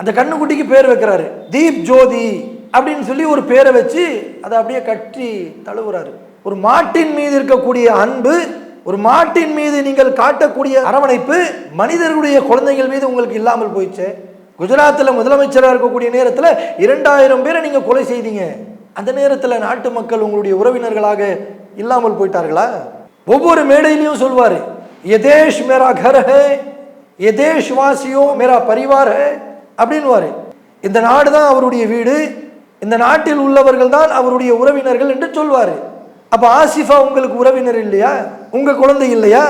அந்த கண்ணுக்குட்டிக்கு பேர் வைக்கிறாரு. தீப் ஜோதி அப்படின்னு சொல்லி ஒரு பேரை வச்சு அதை அப்படியே கட்டி தழுவுறாரு. ஒரு மாட்டின் மீது இருக்கக்கூடிய அன்பு ஒரு மாட்டின் மீது நீங்கள் காட்டக்கூடிய அரவணைப்பு மனிதர்களுடைய குழந்தைகள் மீது உங்களுக்கு இல்லாமல் போயிடுச்சு. குஜராத்தில் முதலமைச்சராக இருக்கக்கூடிய நேரத்தில் இரண்டாயிரம் பேரை நீங்கள் கொலை செய்தீங்க. அந்த நேரத்தில் நாட்டு மக்கள் உங்களுடைய உறவினர்களாக இல்லாமல் போயிட்டார்களா? ஒவ்வொரு மேடையிலையும் சொல்வார் எதேஷ் மேரா கர் ஹே எதேஷ் வாசியோ மேரா பரிவார் ஹே அப்படின்வாரு இந்த நாடு தான் அவருடைய வீடு. இந்த நாட்டில் உள்ளவர்கள் தான் அவருடைய உறவினர்கள் என்று சொல்வார். அப்போ ஆசிஃபா உங்களுக்கு உறவினர் இல்லையா? உங்கள் குழந்தை இல்லையா?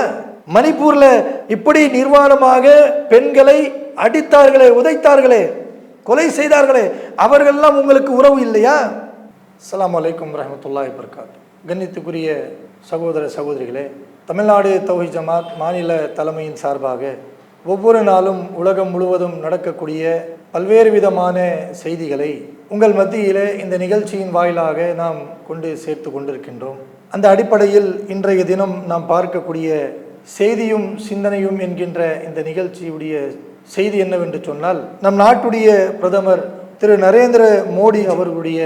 மணிப்பூரில் இப்படி நிர்வாணமாக பெண்களை அடித்தார்களே உதைத்தார்களே கொலை செய்தார்களே அவர்கள்லாம் உங்களுக்கு உறவு இல்லையா? அஸ்லாம் அலைக்கும் ரஹமத்துல்லாஹி வபரகாத்து. கண்ணியத்துக்குரிய சகோதர சகோதரிகளே தமிழ்நாடு தௌஹி ஜமாத் மாநில தலைமையின் சார்பாக ஒவ்வொரு நாளும் உலகம் முழுவதும் நடக்கக்கூடிய பல்வேறு விதமான செய்திகளை உங்கள் மத்தியிலே இந்த நிகழ்ச்சியின் வாயிலாக நாம் கொண்டு சேர்த்து கொண்டிருக்கின்றோம். அந்த அடிப்படையில் இன்றைய தினம் நாம் பார்க்கக்கூடிய செய்தியும் சிந்தனையும் என்கின்ற இந்த நிகழ்ச்சியுடைய செய்தி என்னவென்று சொன்னால் நம் நாட்டுடைய பிரதமர் திரு நரேந்திர மோடி அவர்களுடைய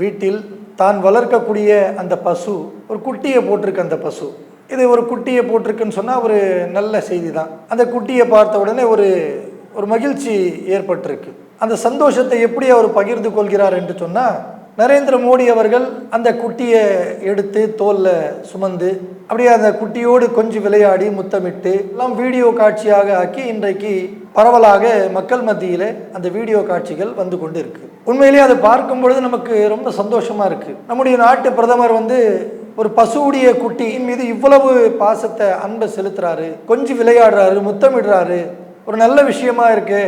வீட்டில் தான் வளர்க்கக்கூடிய அந்த பசு ஒரு குட்டியை போட்டிருக்க அந்த பசு. இது ஒரு குட்டியை போட்டிருக்குன்னு சொன்னால் ஒரு நல்ல செய்தி தான் அந்த குட்டியை பார்த்த உடனே ஒரு ஒரு மகிழ்ச்சி ஏற்பட்டிருக்கு. அந்த சந்தோஷத்தை எப்படி அவர் பகிர்ந்து கொள்கிறார் என்று சொன்னால் நரேந்திர மோடி அவர்கள் அந்த குட்டியை எடுத்து தோல்ல சுமந்து அப்படியே அந்த குட்டியோடு கொஞ்சம் விளையாடி முத்தமிட்டு எல்லாம் வீடியோ காட்சியாக ஆக்கி இன்றைக்கு பரவலாக மக்கள் மத்தியில் அந்த வீடியோ காட்சிகள் வந்து கொண்டு இருக்கு உண்மையிலேயே அதை பார்க்கும் பொழுது நமக்கு ரொம்ப சந்தோஷமாக இருக்குது நம்முடைய நாட்டு பிரதமர் வந்து ஒரு பசுவுடைய குட்டியின் மீது இவ்வளவு பாசத்தை அன்பை செலுத்துறாரு கொஞ்சம் விளையாடுறாரு முத்தமிடுறாரு ஒரு நல்ல விஷயமா இருக்கு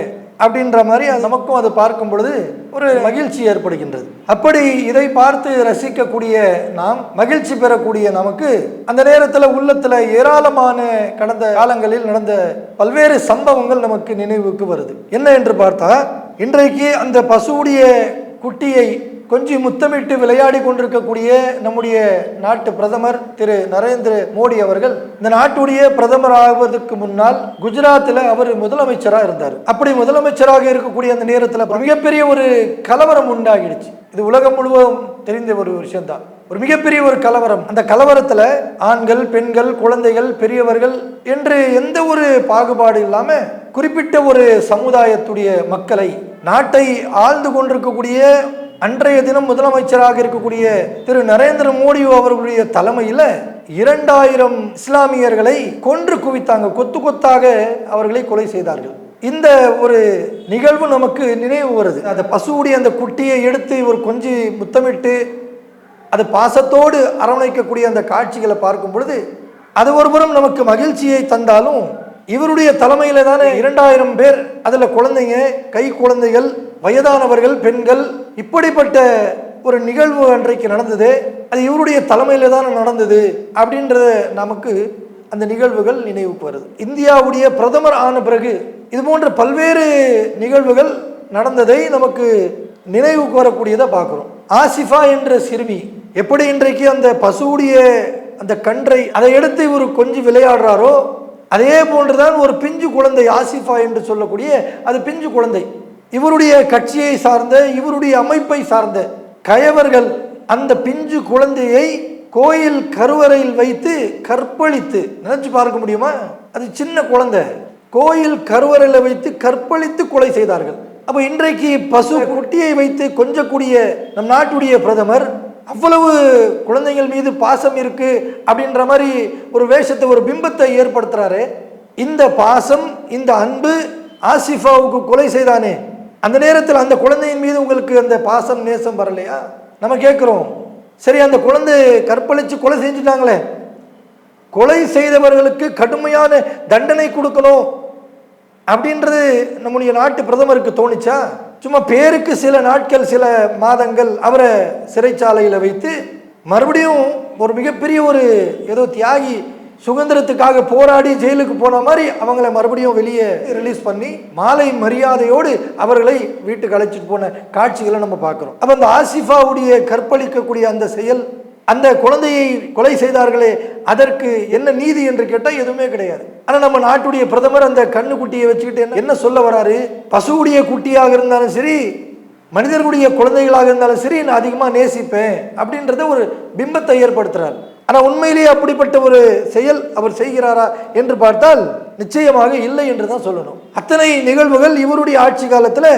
அப்படின்ற மாதிரி அது நமக்கும் அதை பார்க்கும் பொழுது ஒரு மகிழ்ச்சி ஏற்படுகின்றது. அப்படி இதை பார்த்து ரசிக்கக்கூடிய நாம் மகிழ்ச்சி பெறக்கூடிய நமக்கு அந்த நேரத்தில் உள்ளத்தில் ஏராளமான கடந்த காலங்களில் நடந்த பல்வேறு சம்பவங்கள் நமக்கு நினைவுக்கு வருது. என்ன என்று பார்த்தா இன்றைக்கு அந்த பசுவுடைய குட்டியை கொஞ்சம் முத்தமிட்டு விளையாடி கொண்டிருக்கக்கூடிய நம்முடைய நாட்டு பிரதமர் திரு நரேந்திர மோடி அவர்கள் இந்த நாட்டுடைய பிரதமர் ஆகுவதற்கு முன்னால் குஜராத்தில் அவர் முதலமைச்சராக இருந்தார். அப்படி முதலமைச்சராக இருக்கக்கூடிய அந்த நேரத்தில் மிகப்பெரிய ஒரு கலவரம் உண்டாகிடுச்சு. இது உலகம் முழுவதும் தெரிந்த ஒரு விஷயம்தான். ஒரு மிகப்பெரிய ஒரு கலவரம். அந்த கலவரத்தில் ஆண்கள் பெண்கள் குழந்தைகள் பெரியவர்கள் என்று எந்த ஒரு பாகுபாடு இல்லாமல் குறிப்பிட்ட ஒரு சமுதாயத்துடைய மக்களை நாட்டை ஆழ்ந்து கொண்டிருக்கக்கூடிய அன்றைய தினம் முதலமைச்சராக இருக்கக்கூடிய திரு நரேந்திர மோடி அவர்களுடைய தலைமையில் இரண்டாயிரம் இஸ்லாமியர்களை கொன்று குவித்தாங்க கொத்து கொத்தாக அவர்களை கொலை செய்தார்கள். இந்த ஒரு நிகழ்வு நமக்கு நினைவு வருது. அந்த பசுவுடைய அந்த குட்டியை எடுத்து ஒரு கொஞ்சி முத்தமிட்டு அது பாசத்தோடு அரவணைக்கக்கூடிய அந்த காட்சிகளை பார்க்கும் பொழுது அது ஒருபுறம் நமக்கு மகிழ்ச்சியை தந்தாலும் இவருடைய தலைமையில் தானே இரண்டாயிரம் பேர் அதில் குழந்தைங்க கை குழந்தைகள் வயதானவர்கள் பெண்கள் இப்படிப்பட்ட ஒரு நிகழ்வு அன்றைக்கு நடந்தது. அது இவருடைய தலைமையில் தான் நடந்தது அப்படின்றத நமக்கு அந்த நிகழ்வுகள் நினைவுக்கு வருது. இந்தியாவுடைய பிரதமர் ஆன பிறகு இது போன்ற பல்வேறு நிகழ்வுகள் நடந்ததை நமக்கு நினைவுக்கு வரக்கூடியதை பார்க்குறோம். ஆசிஃபா என்ற சிறுமி எப்படி இன்றைக்கு அந்த பசுவுடைய அந்த கன்றை அதை எடுத்து இவர் கொஞ்சம் விளையாடுறாரோ அதே போன்றுதான் ஒரு பிஞ்சு குழந்தை ஆசிஃபா என்று சொல்லக்கூடிய அது பிஞ்சு குழந்தை. இவருடைய கட்சியை சார்ந்த இவருடைய அமைப்பை சார்ந்த கயவர்கள் அந்த பிஞ்சு குழந்தையை கோயில் கருவறையில் வைத்து கற்பழித்து நினைச்சு பார்க்க முடியுமா? அது சின்ன குழந்தை. கோயில் கருவறையில் வைத்து கற்பழித்து கொலை செய்தார்கள். அப்போ இன்றைக்கு பசு குட்டியை வைத்து கொஞ்சக்கூடிய நம் நாட்டுடைய பிரதமர் அவ்வளவு குழந்தைகள் மீது பாசம் இருக்கு அப்படின்ற மாதிரி ஒரு வேஷத்தை ஒரு பிம்பத்தை ஏற்படுத்துறாரு. இந்த பாசம் இந்த அன்பு ஆசிஃபாவுக்கு கொலை செய்தானே. அந்த நேரத்தில் அந்த குழந்தையின் மீது உங்களுக்கு அந்த பாசம் நேசம் வரலையா? நம்ம கேட்குறோம் சரி அந்த குழந்தை கற்பழித்து கொலை செஞ்சுட்டாங்களே. கொலை செய்தவர்களுக்கு கடுமையான தண்டனை கொடுக்கணும் அப்படின்றது நம்முடைய நாட்டு பிரதமருக்கு தோணிச்சா? சும்மா பேருக்கு சில நாட்கள் சில மாதங்கள் அவரை சிறைச்சாலையில் வைத்து மறுபடியும் ஒரு மிகப்பெரிய ஒரு ஏதோ தியாகி சுதந்திரத்துக்காக போராடி ஜெயிலுக்கு போன மாதிரி அவங்கள மறுபடியும் வெளியே ரிலீஸ் பண்ணி மாலை மரியாதையோடு அவர்களை வீட்டுக்கு அழைச்சிட்டு போன காட்சிகளை நம்ம பார்க்குறோம். அப்போ அந்த ஆசிஃபாவுடைய கற்பழிக்கக்கூடிய அந்த செயல் அந்த குழந்தையை கொலை செய்தார்களே அதற்கு என்ன நீதி என்று கேட்டால் எதுவுமே கிடையாது. ஆனால் நம்ம நாட்டுடைய பிரதமர் அந்த கண்ணுக்குட்டியை வச்சுக்கிட்டு என்ன என்ன சொல்ல வராரு? பசுவுடைய குட்டியாக இருந்தாலும் சரி மனிதர்களுடைய குழந்தைகளாக இருந்தாலும் சரி நான் அதிகமாக நேசிப்பேன் அப்படின்றத ஒரு பிம்பத்தை ஏற்படுத்துகிறார் ஆனால் உண்மையிலேயே அப்படிப்பட்ட ஒரு செயல் அவர் செய்கிறாரா என்று பார்த்தால் நிச்சயமாக இல்லை என்று தான் சொல்லணும். அத்தனை நிகழ்வுகள் இவருடைய ஆட்சி காலத்தில்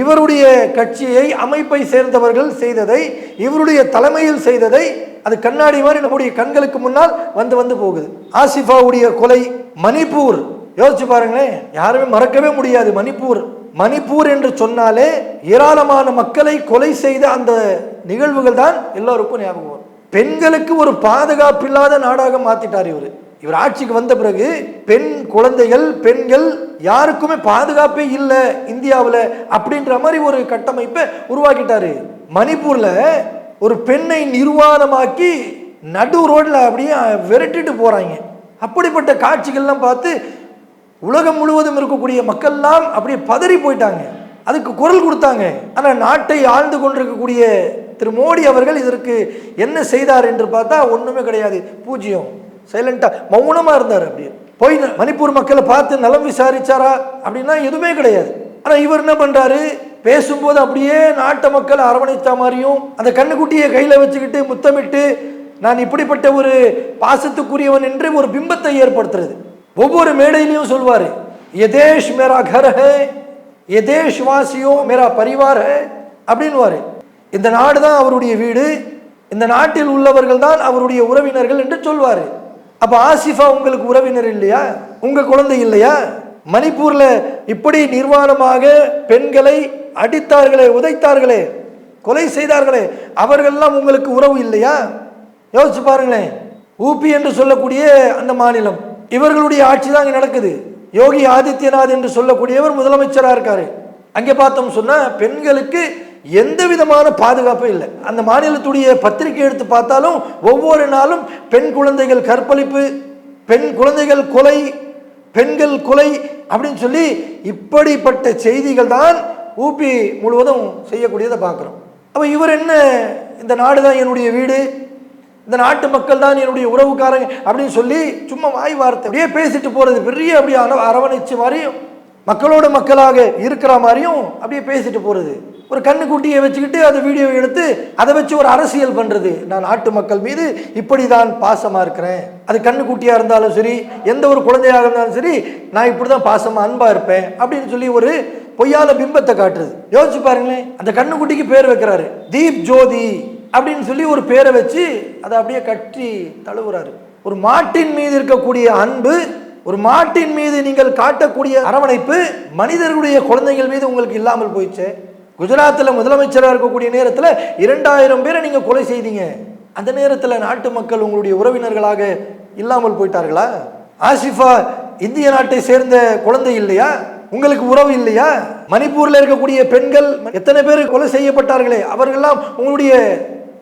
இவருடைய கட்சியை அமைப்பை சேர்ந்தவர்கள் செய்ததை இவருடைய தலைமையில் செய்ததை அது கண்ணாடி மாதிரி நம்முடைய கண்களுக்கு முன்னால் வந்து வந்து போகுது. ஆசிஃபாவுடைய கொலை மணிப்பூர். யோசிச்சு பாருங்களேன் யாருமே மறக்கவே முடியாது மணிப்பூர். மணிப்பூர் என்று சொன்னாலே ஏராளமான மக்களை கொலை செய்த அந்த நிகழ்வுகள் தான் எல்லோருக்கும் ஞாபகம் வரும். பெண்களுக்கு ஒரு பாதுகாப்பில்லாத நாடாக மாத்திட்டார் இவர். இவர் ஆட்சிக்கு வந்த பிறகு பெண் குழந்தைகள் பெண்கள் யாருக்குமே பாதுகாப்பே இல்லை இந்தியாவில் அப்படின்ற மாதிரி ஒரு கட்டமைப்பை உருவாக்கிட்டாரு. மணிப்பூர்ல ஒரு பெண்ணை நிர்வாணமாக்கி நடு ரோட்ல அப்படியே விரட்டிட்டு போறாங்க. அப்படிப்பட்ட காட்சிகள்லாம் பார்த்து உலகம் முழுவதும் இருக்கக்கூடிய மக்கள்லாம் அப்படியே பதறி போயிட்டாங்க. அதுக்கு குரல் கொடுத்தாங்க. ஆனால் நாட்டை ஆழ்ந்து கொண்டிருக்கக்கூடிய திரு மோடி அவர்கள் இதற்கு என்ன செய்தார் என்று பார்த்தா ஒன்றுமே கிடையாது. பூஜ்ஜியம். சைலண்ட்டாக மௌனமாக இருந்தார் அப்படி போய் மணிப்பூர் மக்களை பார்த்து நலம் விசாரிச்சாரா அப்படின்னா எதுவுமே கிடையாது. ஆனால் இவர் என்ன பண்ணுறாரு பேசும்போது அப்படியே நாட்டு மக்களை அரவணைத்த மாதிரியும் அந்த கண்ணுக்குட்டியை கையில் வச்சுக்கிட்டு முத்தமிட்டு நான் இப்படிப்பட்ட ஒரு பாசத்துக்குரியவன் என்று ஒரு பிம்பத்தை ஏற்படுத்துறது. ஒவ்வொரு மேடையிலையும் சொல்வார். யதேஷ் மேரா கர் எ தேஷ்வாசியோ மேரா பரிவார் அப்படின்வார் இந்த நாடு தான் அவருடைய வீடு. இந்த நாட்டில் உள்ளவர்கள் தான் அவருடைய உறவினர்கள் என்று சொல்வார். அப்போ ஆசிஃபா உங்களுக்கு உறவினர் இல்லையா? உங்கள் குழந்தை இல்லையா? மணிப்பூரில் இப்படி நிர்வாணமாக பெண்களை அடித்தார்களே உதைத்தார்களே கொலை செய்தார்களே அவர்கள்லாம் உங்களுக்கு உறவு இல்லையா? யோசிச்சு பாருங்களேன். ஊபி என்று சொல்லக்கூடிய அந்த மாநிலம். இவர்களுடைய ஆட்சி தான் இங்கே நடக்குது. யோகி ஆதித்யநாத் என்று சொல்லக்கூடியவர் முதலமைச்சராக இருக்கார். அங்கே பார்த்தோம் சொன்னால் பெண்களுக்கு எந்த விதமான பாதுகாப்பும் இல்லை. அந்த மாநிலத்துடைய பத்திரிகை எடுத்து பார்த்தாலும் ஒவ்வொரு நாளும் பெண் குழந்தைகள் கற்பழிப்பு பெண் குழந்தைகள் கொலை பெண்கள் கொலை அப்படின்னு சொல்லி இப்படிப்பட்ட செய்திகள் தான் ஊபி முழுவதும் செய்யக்கூடியதை பார்க்குறோம். அப்போ இவர் என்ன இந்த நாடு தான் என்னுடைய வீடு? இந்த நாட்டு மக்கள் தான் என்னுடைய உறவுக்காரங்க அப்படின்னு சொல்லி சும்மா வாய் வார்த்தை அப்படியே பேசிட்டு போகிறது பெரிய அப்படியே அர- அரவணைச்சு மாதிரியும் மக்களோட மக்களாக இருக்கிற மாதிரியும் அப்படியே பேசிட்டு போகிறது ஒரு கண்ணுக்குட்டியை வச்சுக்கிட்டு அதை வீடியோ எடுத்து அதை வச்சு ஒரு அரசியல் பண்ணுறது நான் நாட்டு மக்கள் மீது இப்படி தான் பாசமாக இருக்கிறேன். அது கண்ணுக்குட்டியாக இருந்தாலும் சரி எந்த ஒரு குழந்தையாக இருந்தாலும் சரி நான் இப்படி தான் பாசமாக அன்பாக இருப்பேன் அப்படின்னு சொல்லி ஒரு பொய்யால பிம்பத்தை காட்டுறது. யோசிச்சு பாருங்களேன் அந்த கண்ணுக்குட்டிக்கு பேர் வைக்கிறாரு. தீப் ஜோதி. அப்படின்னு சொல்லி ஒரு பேரை வச்சு அதை அப்படியே கட்டி தழுவுறாரு. ஒரு மாட்டின் மீது இருக்கக்கூடிய அன்பு ஒரு மாட்டின் மீது நீங்கள் காட்டக்கூடிய அரவணைப்பு மனிதர்களுடைய குழந்தைகள் மீது உங்களுக்கு இல்லாமல் போயிடுச்சு. குஜராத்தில் முதலமைச்சராக இருக்கக்கூடிய நேரத்தில் இரண்டாயிரம் பேரை நீங்கள் கொலை செய்தீங்க. அந்த நேரத்தில் நாட்டு மக்கள் உங்களுடைய உறவினர்களாக இல்லாமல் போயிட்டார்களா? ஆசிஃபா இந்திய நாட்டை சேர்ந்த குழந்தை இல்லையா? உங்களுக்கு உறவு இல்லையா? மணிப்பூரில் இருக்கக்கூடிய பெண்கள் எத்தனை பேர் கொலை செய்யப்பட்டார்களே? அவர்கள்லாம் உங்களுடைய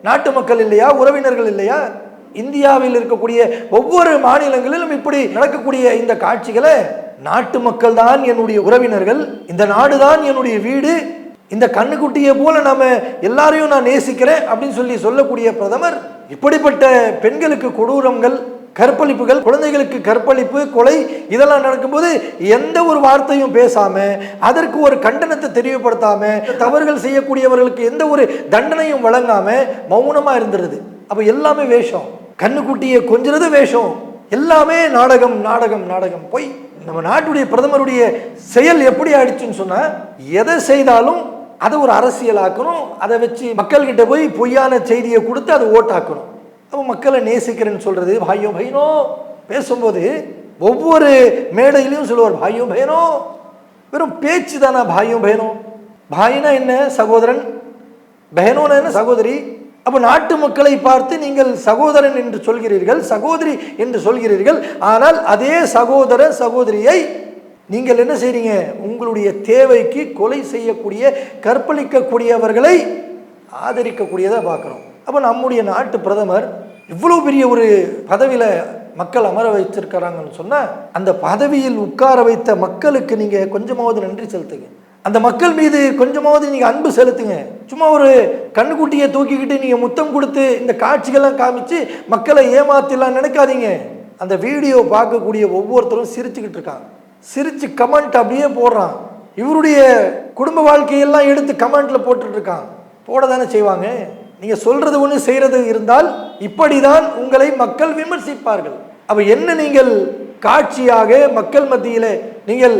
நாட்டு மக்கள் இல்லையா? உறவினர்கள் இல்லையா? இந்தியாவில் இருக்கக்கூடிய ஒவ்வொரு மாநிலங்களிலும் இப்படி நடக்கக்கூடிய இந்த காட்சிகளை நாட்டு மக்கள் தான் என்னுடைய உறவினர்கள் இந்த நாடு தான் என்னுடைய வீடு இந்த கண்ணுக்குட்டியை போல நாம எல்லாரையும் நான் நேசிக்கிறேன் அப்படின்னு சொல்லி சொல்லக்கூடிய பிரதமர் இப்படிப்பட்ட பெண்களுக்கு கொடூரங்கள் கற்பழிப்புகள் குழந்தைகளுக்கு கற்பழிப்பு கொலை இதெல்லாம் நடக்கும்போது எந்த ஒரு வார்த்தையும் பேசாம அதற்கு ஒரு கண்டனத்தை தெரியப்படுத்தாம தவறுகள் செய்யக்கூடியவர்களுக்கு எந்த ஒரு தண்டனையும் வழங்காம மௌனமா இருந்துருது. அப்ப எல்லாமே வேஷம். கண்ணுக்குட்டியை கொஞ்சிறது வேஷம். எல்லாமே நாடகம் நாடகம் நாடகம். போய் நம்ம நாட்டுடைய பிரதமருடைய செயல் எப்படி ஆயிடுச்சுன்னு சொன்னா எதை செய்தாலும் அதை ஒரு அரசியலாக்கணும். அதை வச்சு மக்கள்கிட்ட போய் பொய்யான செய்தியை கொடுத்து அதை ஓட்டாக்கணும். அப்போ மக்களை நேசிக்கிறேன்னு சொல்கிறது பாயோ பையனோ பேசும்போது ஒவ்வொரு மேடையிலையும் சொல்லுவார் பாயோ பயனோ வெறும் பேச்சு தானா பாயும் பயனோ பாயினா என்ன சகோதரன்? பயனோனா என்ன சகோதரி? அப்போ நாட்டு மக்களை பார்த்து நீங்கள் சகோதரன் என்று சொல்கிறீர்கள் சகோதரி என்று சொல்கிறீர்கள் ஆனால் அதே சகோதர சகோதரியை நீங்கள் என்ன செய்றீங்க? உங்களுடைய தேவைக்கு கொலை செய்யக்கூடிய கற்பழிக்கக்கூடியவர்களை ஆதரிக்கக்கூடியதை பார்க்குறோம். அப்போ நம்முடைய நாட்டு பிரதமர் இவ்வளோ பெரிய ஒரு பதவியில் மக்கள் அமர வைத்திருக்கிறாங்கன்னு சொன்னால் அந்த பதவியில் உட்கார வைத்த மக்களுக்கு நீங்கள் கொஞ்சமாவது நன்றி செலுத்துங்க. அந்த மக்கள் மீது கொஞ்சமாவது நீங்கள் அன்பு செலுத்துங்க. சும்மா ஒரு கண்ணுக்குட்டியை தூக்கிக்கிட்டு நீங்கள் முத்தம் கொடுத்து இந்த காட்சிகள்லாம் காமிச்சு மக்களை ஏமாத்திடலாம் நினைக்காதீங்க. அந்த வீடியோ பார்க்கக்கூடிய ஒவ்வொருத்தரும் சிரிச்சுக்கிட்டு இருக்காங்க. சிரித்து கமெண்ட் அப்படியே போடுறான். இவருடைய குடும்ப வாழ்க்கையெல்லாம் எடுத்து கமெண்ட்டில் போட்டுட்டு இருக்கான். போட தானே செய்வாங்க? நீங்கள் சொல்கிறது ஒன்று செய்கிறது இருந்தால் இப்படிதான் உங்களை மக்கள் விமர்சிப்பார்கள். அப்ப என்ன நீங்கள் காட்சியாக மக்கள் மத்தியில நீங்கள்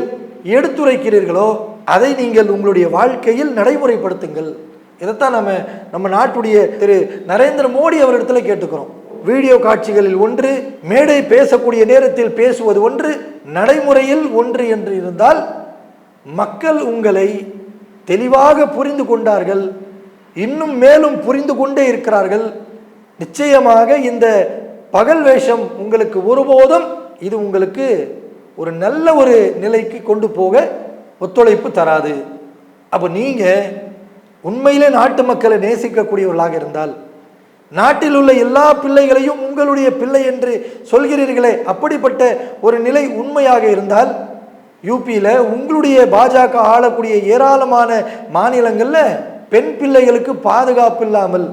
எடுத்துரைக்கிறீர்களோ அதை நீங்கள் உங்களுடைய வாழ்க்கையில் நடைமுறைப்படுத்துங்கள். இதைத்தான் நம்ம நம்ம நாட்டுடைய திரு நரேந்திர மோடி அவரிடத்துல கேட்டுக்கிறோம். வீடியோ காட்சிகளில் ஒன்று மேடை பேசக்கூடிய நேரத்தில் பேசுவது ஒன்று நடைமுறையில் ஒன்று என்று இருந்தால் மக்கள் உங்களை தெளிவாக புரிந்து கொண்டார்கள் இன்னும் மேலும் புரிந்து கொண்டே இருக்கிறார்கள். நிச்சயமாக இந்த பகல் வேஷம் உங்களுக்கு ஒருபோதும் இது உங்களுக்கு ஒரு நல்ல ஒரு நிலைக்கு கொண்டு போக ஒத்துழைப்பு தராது. அப்போ நீங்கள் உண்மையிலே நாட்டு மக்களை நேசிக்கக்கூடியவர்களாக இருந்தால் நாட்டில் உள்ள எல்லா பிள்ளைகளையும் உங்களுடைய பிள்ளை என்று சொல்கிறீர்களே அப்படிப்பட்ட ஒரு நிலை உண்மையாக இருந்தால் யூபியில் உங்களுடைய பாஜக ஆளக்கூடிய ஏராளமான மாநிலங்களில் பெண் பிள்ளைகளுக்கு பாதுகாப்பு இல்லாமல்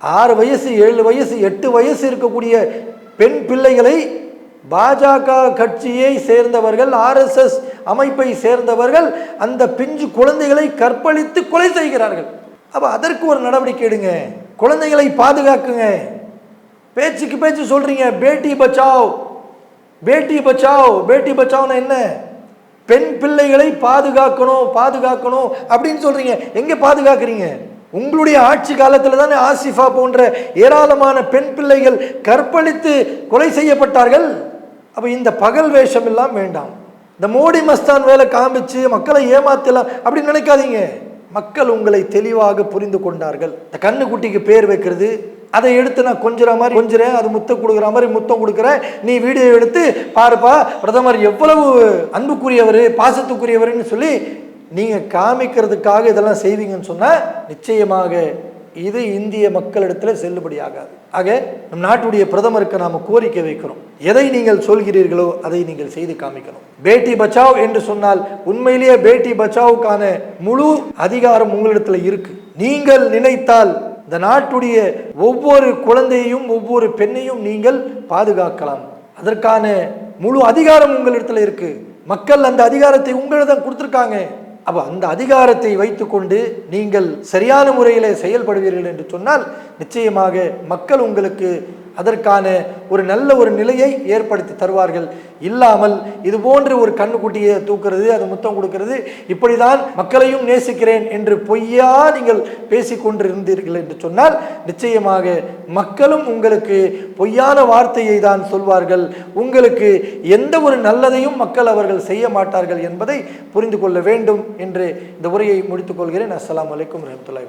ஆறு வயசு ஏழு வயசு எட்டு வயசு இருக்கக்கூடிய பெண் பிள்ளைகளை பாஜக கட்சியை சேர்ந்தவர்கள் ஆர்எஸ்எஸ் அமைப்பை சேர்ந்தவர்கள் அந்த பிஞ்சு குழந்தைகளை கற்பழித்து கொலை செய்கிறார்கள். அப்போ அதற்கு ஒரு நடவடிக்கை எடுங்க. குழந்தைகளை பாதுகாக்குங்க. பேச்சுக்கு பேச்சு சொல்றீங்க. பேட்டி பச்சாவ். பேட்டி பச்சாவ். பேட்டி பச்சாவ்னா என்ன? பெண் பிள்ளைகளை பாதுகாக்கணும் பாதுகாக்கணும் அப்படின்னு சொல்றீங்க. எங்க பாதுகாக்கிறீங்க? உங்களுடைய ஆட்சி காலத்தில் தானே ஆசிஃபா போன்ற ஏராளமான பெண் பிள்ளைகள் கற்பழித்து கொலை செய்யப்பட்டார்கள். அப்போ இந்த பகல் வேஷம் எல்லாம் வேண்டாம். இந்த மோடி மஸ்தான் வேலை காமிச்சு மக்களை ஏமாத்தலாம் அப்படின்னு நினைக்காதீங்க. மக்கள் உங்களை தெளிவாக புரிந்து கொண்டார்கள். இந்த கண்ணுக்குட்டிக்கு பேர் வைக்கிறது. அதை எடுத்து நான் கொஞ்சிற மாதிரி கொஞ்சிறேன். அது முத்தம் கொடுக்குற மாதிரி முத்தம் கொடுக்குறேன். நீ வீடியோ எடுத்து பாருப்பா. பிரதமர் எவ்வளவு அன்புக்குரியவர் பாசத்துக்குரியவர்னு சொல்லி நீங்கள் காமிக்கிறதுக்காக இதெல்லாம் செய்வீங்கன்னு சொன்னால் நிச்சயமாக இது இந்திய மக்களிடத்தில் செல்லுபடியாகாது. ஆக நம் நாட்டுடைய பிரதமருக்கு நாம் கோரிக்கை வைக்கிறோம். எதை நீங்கள் சொல்கிறீர்களோ அதை நீங்கள் செய்து காமிக்கணும். பேட்டி பச்சாவ் என்று சொன்னால் உண்மையிலேயே பேட்டி பச்சாவுக்கான முழு அதிகாரம் உங்களிடத்தில் இருக்கு. நீங்கள் நினைத்தால் இந்த நாட்டுடைய ஒவ்வொரு குழந்தையையும் ஒவ்வொரு பெண்ணையும் நீங்கள் பாதுகாக்கலாம். அதற்கான முழு அதிகாரம் உங்களிடத்தில் இருக்கு. மக்கள் அந்த அதிகாரத்தை உங்களிடம் கொடுத்துருக்காங்க. அப்போ அந்த அதிகாரத்தை வைத்துக்கொண்டு நீங்கள் சரியான முறையில் செயல்படுவீர்கள் என்று சொன்னால் நிச்சயமாக மக்கள் உங்களுக்கு அதற்கான ஒரு நல்ல ஒரு நிலையை ஏற்படுத்தி தருவார்கள். இல்லாமல் இது போன்று ஒரு கண்ணுக்குட்டியை தூக்குறது அது முத்தம் கொடுக்கிறது இப்படிதான் மக்களையும் நேசிக்கிறேன் என்று பொய்யா நீங்கள் பேசிக்கொண்டு இருந்தீர்கள் என்று சொன்னால் நிச்சயமாக மக்களும் உங்களுக்கு பொய்யான வார்த்தையை தான் சொல்வார்கள். உங்களுக்கு எந்த ஒரு நல்லதையும் மக்கள் அவர்கள் செய்ய மாட்டார்கள் என்பதை புரிந்து கொள்ள வேண்டும் என்று இந்த உரையை முடித்துக் கொள்கிறேன். அஸ்ஸலாமு அலைக்கும் ரஹமத்துல்லாஹி